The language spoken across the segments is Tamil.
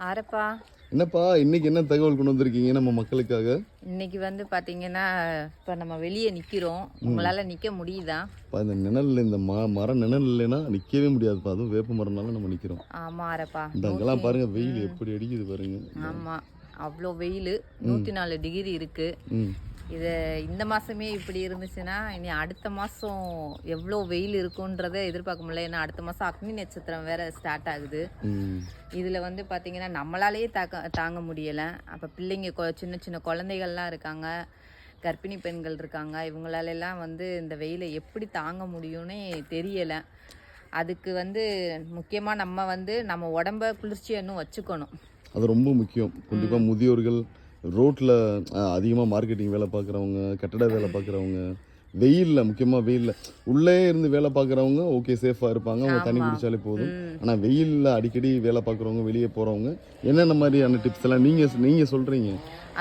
ஆரப்பா. என்னப்பா இன்னைக்கு என்ன தகவல் கொண்டு வந்திருக்கீங்க நம்ம மக்களுக்காக? இன்னைக்கு வந்து பாத்தீங்கன்னா இப்ப நம்ம வெளியே நிக்கிறோம். உங்களால நிக்க முடியுதா? இந்த நிழல்ல இந்த ம மர நிழல் இல்லைன்னா நிக்கவே முடியாதுப்பா. அதுவும் வேப்ப மரம்னால நம்ம நிக்கிறோம். ஆமா ஆரப்பா. இந்த அங்கெல்லாம் பாருங்க வெயில் எப்படி அடிக்குது பாருங்க. ஆமா அவ்வளோ வெயில். நூத்தி நாலு டிகிரி இருக்கு. ம். இது இந்த மாசமே இப்படி இருந்துச்சுன்னா இனி அடுத்த மாசம் எவ்வளோ வெயில் இருக்குன்றதை எதிர்பார்க்க முடியல. ஏன்னா அடுத்த மாசம் அக்னி நட்சத்திரம் வேற ஸ்டார்ட் ஆகுது. இதில் வந்து பார்த்தீங்கன்னா நம்மளாலேயே தாக்க தாங்க முடியலை. அப்போ பிள்ளைங்க கொ சின்ன சின்ன குழந்தைகள்லாம் இருக்காங்க. கர்ப்பிணி பெண்கள் இருக்காங்க. இவங்களாலெல்லாம் வந்து இந்த வெயிலை எப்படி தாங்க முடியும்னே தெரியலை. அதுக்கு வந்து முக்கியமாக நம்ம வந்து நம்ம உடம்ப குளிர்ச்சியா இன்னும் வச்சுக்கணும். அது ரொம்ப முக்கியம். கண்டிப்பா முதியோர்கள் ரோட்ல அதிகமா மார்க்கெட்டிங் வேலை பார்க்குறவங்க கட்டட வேலை பார்க்குறவங்க வெயில்ல முக்கியமா வெயில்ல உள்ளே இருந்து வேலை பார்க்குறவங்க ஓகே சேஃபா இருப்பாங்க அவங்க தண்ணி. குடிச்சாலே போதும் ம். ஆனா வெயில்ல அடிக்கடி வேலை பார்க்குறவங்க வெளியே போறவங்க என்னென்ன மாதிரியான டிப்ஸ் எல்லாம் நீங்க நீங்க சொல்றீங்க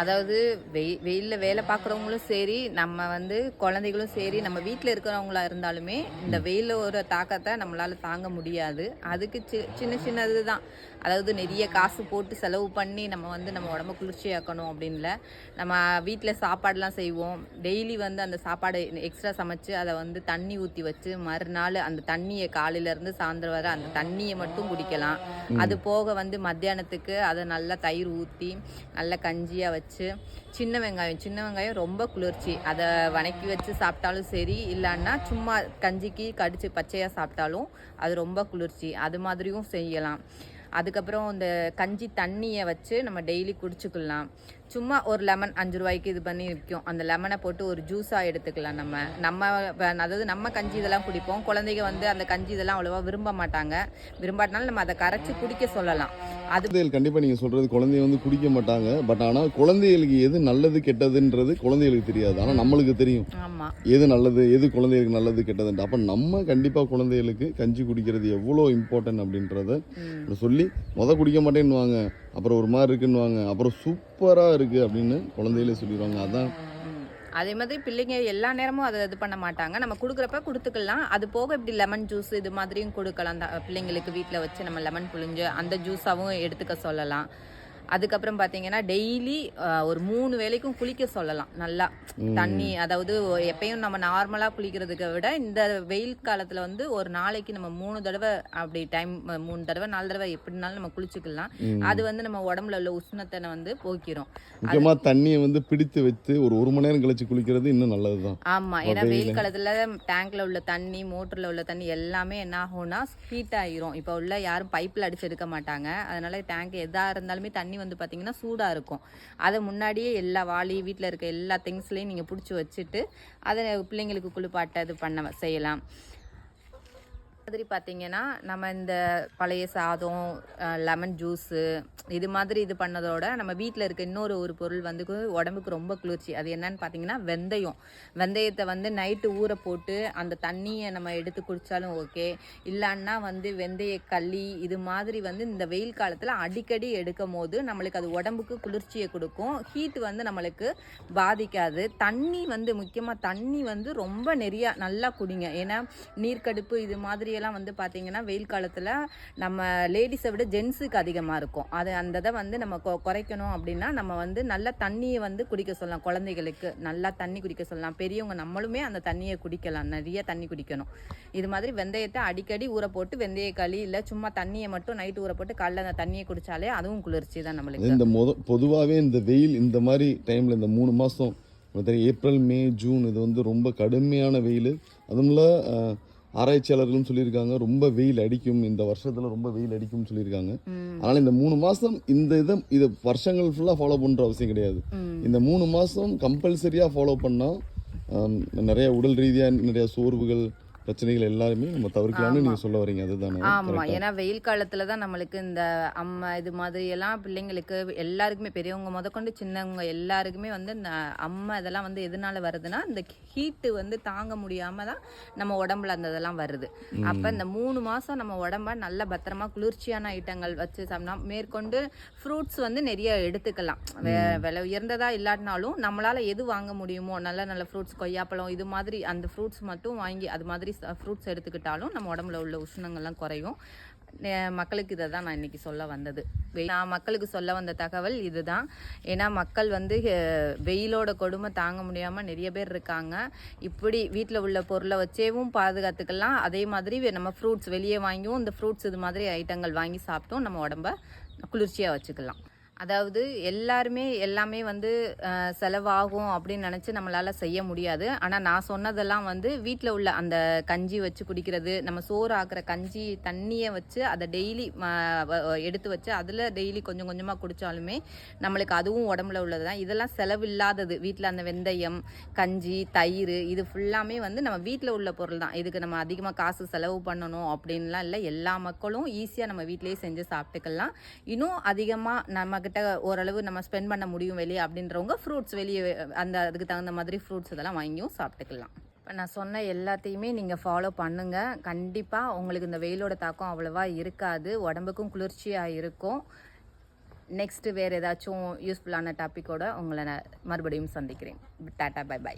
அதாவது வெய் வெயிலில் வேலை பார்க்குறவங்களும் சரி நம்ம வந்து குழந்தைகளும் சரி நம்ம வீட்டில் இருக்கிறவங்களா இருந்தாலுமே இந்த வெயிலில் ஒரு தாக்கத்தை நம்மளால் தாங்க முடியாது. அதுக்கு சி சின்ன சின்னது தான். அதாவது நிறைய காசு போட்டு செலவு பண்ணி நம்ம வந்து நம்ம உடம்ப குளிர்ச்சியாக்கணும் அப்படின்ல. நம்ம வீட்டில் சாப்பாடுலாம் செய்வோம். டெய்லி வந்து அந்த சாப்பாடு எக்ஸ்ட்ரா சமைச்சு அதை வந்து தண்ணி ஊற்றி வச்சு மறுநாள் அந்த தண்ணியை காலையிலேருந்து சாயந்தரம் வரை அந்த தண்ணியை மட்டும் குடிக்கலாம். அது போக வந்து மத்தியானத்துக்கு அதை நல்லா தயிர் ஊற்றி நல்லா கஞ்சியாக வச்சு வச்சு சின்ன வெங்காயம் சின்ன வெங்காயம் ரொம்ப குளிர்ச்சி. அதை வணக்கி வச்சு சாப்பிட்டாலும் சரி இல்லைன்னா சும்மா கஞ்சிக்கு கடிச்சு பச்சையாக சாப்பிட்டாலும் அது ரொம்ப குளிர்ச்சி. அது மாதிரியும் செய்யலாம். அதுக்கப்புறம் இந்த கஞ்சி தண்ணியை வச்சு நம்ம டெய்லி குடிச்சுக்கலாம். சும்மா ஒரு லெமன் அஞ்சு ரூபாய்க்கு இது பண்ணி விற்கும். அந்த லெமனை போட்டு ஒரு ஜூஸாக எடுத்துக்கலாம் நம்ம. நம்ம அதாவது நம்ம கஞ்சி இதெல்லாம் குடிப்போம். குழந்தைங்க வந்து அந்த கஞ்சி இதெல்லாம் அவ்வளோவா விரும்ப மாட்டாங்க. விரும்பாட்டினாலும் நம்ம அதை கரைச்சி குடிக்க சொல்லலாம். அது குழந்தைகள் கண்டிப்பா நீங்க சொல்றது குழந்தைய வந்து குடிக்க மாட்டாங்க. பட் ஆனா குழந்தைகளுக்கு எது நல்லது கெட்டதுன்றது குழந்தைகளுக்கு தெரியாது. ஆனா நம்மளுக்கு தெரியும். ஆமாம் எது நல்லது எது குழந்தைகளுக்கு நல்லது கெட்டதுன்ட்டு. அப்ப நம்ம கண்டிப்பா குழந்தைகளுக்கு கஞ்சி குடிக்கிறது எவ்வளோ இம்பார்ட்டன்ட் அப்படின்றத சொல்லி முத குடிக்க மாட்டேன்னுவாங்க. அப்புறம் ஒரு மாதிரி இருக்குன்னுவாங்க. அப்புறம் சூப்பராக இருக்குது அப்படின்னு குழந்தைகளே சொல்லிடுவாங்க. அதான். அதே மாதிரி பிள்ளைங்க எல்லா நேரமும் அதை இது பண்ண மாட்டாங்க. நம்ம கொடுக்குறப்ப கொடுத்துக்கலாம். அது போக இப்படி லெமன் ஜூஸ் இது மாதிரியும் கொடுக்கலாம். அந்த பிள்ளைங்களுக்கு வீட்டில் வச்சு நம்ம லெமன் புழிஞ்சு அந்த ஜூஸாகவும் எடுத்துக்க சொல்லலாம். அதுக்கப்புறம் பார்த்தீங்கன்னா டெய்லி ஒரு மூணு வேளைக்கும் குளிக்க சொல்லலாம். நல்லா தண்ணி அதாவது எப்பயும் நம்ம நார்மலாக குளிக்கிறதுக்கு விட இந்த வெயில் காலத்தில் வந்து ஒரு நாளைக்கு நம்ம மூணு தடவை அப்படி டைம் மூணு தடவை நாலு தடவை எப்படினாலும் நம்ம குளிச்சுக்கலாம். அது வந்து நம்ம உடம்புல உள்ள உஷ்ணத்தை வந்து போக்கிரும். முக்கியமா தண்ணியை வந்து பிடித்து வைத்து ஒரு ஒரு மணி நேரம் கழிச்சு குளிக்கிறது இன்னும் நல்லதுதான். ஆமா ஏன்னா வெயில் காலத்துல டேங்க்ல உள்ள தண்ணி மோட்டர்ல உள்ள தண்ணி எல்லாமே என்ன ஆகும்னா ஹீட் ஆயிரும். இப்போ உள்ள யாரும் பைப்ல அடிச்சு எடுக்க மாட்டாங்க. அதனால டேங்க் எதா இருந்தாலுமே தண்ணி வந்து பார்த்திங்கன்னா சூடாக இருக்கும். அதை முன்னாடியே எல்லா வாளி வீட்டில் இருக்க எல்லா திங்ஸ்லேயும் நீங்கள் பிடிச்சி வச்சுட்டு அதை பிள்ளைங்களுக்கு குளிப்பாட்ட இது பண்ண செய்யலாம். மாதிரி பார்த்தீங்கன்னா நம்ம இந்த பழைய சாதம் லெமன் ஜூஸு இது மாதிரி இது பண்ணதோட நம்ம வீட்டில் இருக்க இன்னொரு ஒரு பொருள் வந்து உடம்புக்கு ரொம்ப குளிர்ச்சி. அது என்னன்னு பார்த்தீங்கன்னா வெந்தயம். வெந்தயத்தை வந்து நைட்டு ஊற போட்டு அந்த தண்ணியை நம்ம எடுத்து குடித்தாலும் ஓகே இல்லைன்னா வந்து வெந்தய களி இது மாதிரி வந்து இந்த வெயில் காலத்தில் அடிக்கடி எடுக்கும் போது நம்மளுக்கு அது உடம்புக்கு குளிர்ச்சியை கொடுக்கும். ஹீட் வந்து நம்மளுக்கு பாதிக்காது. தண்ணி வந்து முக்கியமாக தண்ணி வந்து ரொம்ப நிறையா நல்லா குடிங்க. ஏன்னா நீர்க்கடுப்பு இது மாதிரி எல்லாம் வந்து பார்த்தீங்கன்னா வெயில் காலத்தில் நம்ம லேடிஸை விட ஜென்ஸுக்கு அதிகமாக இருக்கும். அது அந்த இதை வந்து நம்ம கொ- குறைக்கணும் அப்படின்னா நம்ம வந்து நல்ல தண்ணியை வந்து குடிக்க சொல்லலாம். குழந்தைகளுக்கு நல்லா தண்ணி குடிக்க சொல்லலாம். பெரியவங்க நம்மளுமே அந்த தண்ணியை குடிக்கலாம். நிறைய தண்ணி குடிக்கணும். இது மாதிரி வெந்தயத்தை அடிக்கடி ஊற போட்டு வெந்தய களி இல்லை சும்மா தண்ணியை மட்டும் நைட்டு ஊற போட்டு காலைல அந்த தண்ணியை குடிச்சாலே அதுவும் குளிர்ச்சி தான் நம்மளுக்கு. இந்த முத பொதுவாகவே இந்த வெயில் இந்த மாதிரி டைமில் இந்த மூணு மாதம் ஏப்ரல் மே ஜூன் இது வந்து ரொம்ப கடுமையான வெயில். அதுமில்ல ஆராய்ச்சியாளர்களும் சொல்லியிருக்காங்க ரொம்ப வெயில் அடிக்கும் இந்த வருஷத்தில் ரொம்ப வெயில் அடிக்கும்னு சொல்லியிருக்காங்க. ம், அதனால் இந்த மூணு மாதம் இந்த இதை இதை வருஷங்கள் ஃபுல்லாக ஃபாலோ பண்ணுற அவசியம் கிடையாது. இந்த மூணு மாதம் கம்பல்சரியாக ஃபாலோ பண்ணால் நிறைய உடல் ரீதியாக நிறைய சோர்வுகள் பிரச்சனைகள் எல்லாருமே நம்ம தவிர்க்கலாம்னு நீங்கள் சொல்ல வரீங்க. அதுதானே ஆமா. ஏன்னா வெயில் காலத்துல தான் நம்மளுக்கு இந்த அம்மா இது மாதிரி எல்லாம் பிள்ளைங்களுக்கு எல்லாருக்குமே பெரியவங்க முதற்கொண்டு சின்னவங்க எல்லாருக்குமே வந்து இந்த அம்மா இதெல்லாம் வந்து எதனால வருதுன்னா இந்த ஹீட்டு வந்து தாங்க முடியாம தான் நம்ம உடம்புல அந்த இதெல்லாம் வருது. அப்ப இந்த மூணு மாசம் நம்ம உடம்ப நல்ல பத்திரமா குளிர்ச்சியான ஐட்டங்கள் வச்சு சாப்பிட்டா மேற்கொண்டு ஃப்ரூட்ஸ் வந்து நிறைய எடுத்துக்கலாம். வே- விலை உயர்ந்ததா இல்லாட்டினாலும் நம்மளால எது வாங்க முடியுமோ நல்ல நல்ல ஃப்ரூட்ஸ் கொய்யாப்பழம் இது மாதிரி அந்த ஃப்ரூட்ஸ் மட்டும் வாங்கி அது மாதிரி ஃப்ரூட்ஸ் எடுத்துக்கிட்டாலும் நம்ம உடம்புல உள்ள உஷ்ணங்கள்லாம் குறையும். நே- மக்களுக்கு இதை தான் நான் இன்னைக்கு சொல்ல வந்தது. நான் மக்களுக்கு சொல்ல வந்த தகவல் இதுதான். ஏன்னா மக்கள் வந்து வெயிலோட கொடுமை தாங்க முடியாமல் நிறைய பேர் இருக்காங்க. இப்படி வீட்டில் உள்ள பொருளை வச்சேவும் பாதுகாத்துக்கலாம். அதே மாதிரி நம்ம ஃப்ரூட்ஸ் வெளியே வாங்கியும் இந்த ஃப்ரூட்ஸ் இது மாதிரி ஐட்டங்கள் வாங்கி சாப்பிட்டும் நம்ம உடம்ப குளிர்ச்சியாக வச்சுக்கலாம். அதாவது எல்லாருமே எல்லாமே வந்து செலவாகும் அப்படின்னு நினச்சி நம்மளால் செய்ய முடியாது. ஆனால் நான் சொன்னதெல்லாம் வந்து வீட்டில் உள்ள அந்த கஞ்சி வச்சு குடிக்கிறது நம்ம சோறு ஆக்குற கஞ்சி தண்ணியை வச்சு அதை டெய்லி எடுத்து வச்சு அதில் டெய்லி கொஞ்சம் கொஞ்சமாக குடித்தாலுமே நம்மளுக்கு அதுவும் உடம்புல உள்ளது தான் இதெல்லாம் செலவில்லாதது. வீட்டில் அந்த வெந்தயம் கஞ்சி தயிர் இது ஃபுல்லாமே வந்து நம்ம வீட்டில் உள்ள பொருள் தான். இதுக்கு நம்ம அதிகமாக காசு செலவு பண்ணணும் அப்படின்லாம் இல்லை. எல்லா மக்களும் ஈஸியாக நம்ம வீட்டிலேயே செஞ்சு சாப்பிட்டுக்கலாம். இன்னும் அதிகமாக நம்மக்கிட்ட ஓரளவு நம்ம ஸ்பெண்ட் பண்ண முடியும் வெளியே அப்படின்றவங்க ஃப்ரூட்ஸ் வெளியே அந்த அதுக்கு தகுந்த மாதிரி ஃப்ரூட்ஸ் இதெல்லாம் வாங்கியும் சாப்பிட்டுக்கலாம். இப்போ நான் சொன்ன எல்லாத்தையுமே நீங்கள் ஃபாலோ பண்ணுங்கள் கண்டிப்பாக உங்களுக்கு இந்த வெயிலோட தாக்கம் அவ்வளோவா இருக்காது. உடம்புக்கும் குளிர்ச்சியாக இருக்கும். நெக்ஸ்ட்டு வேறு ஏதாச்சும் யூஸ்ஃபுல்லான டாப்பிக்கோட உங்களை நான் மறுபடியும் சந்திக்கிறேன். Tata bye by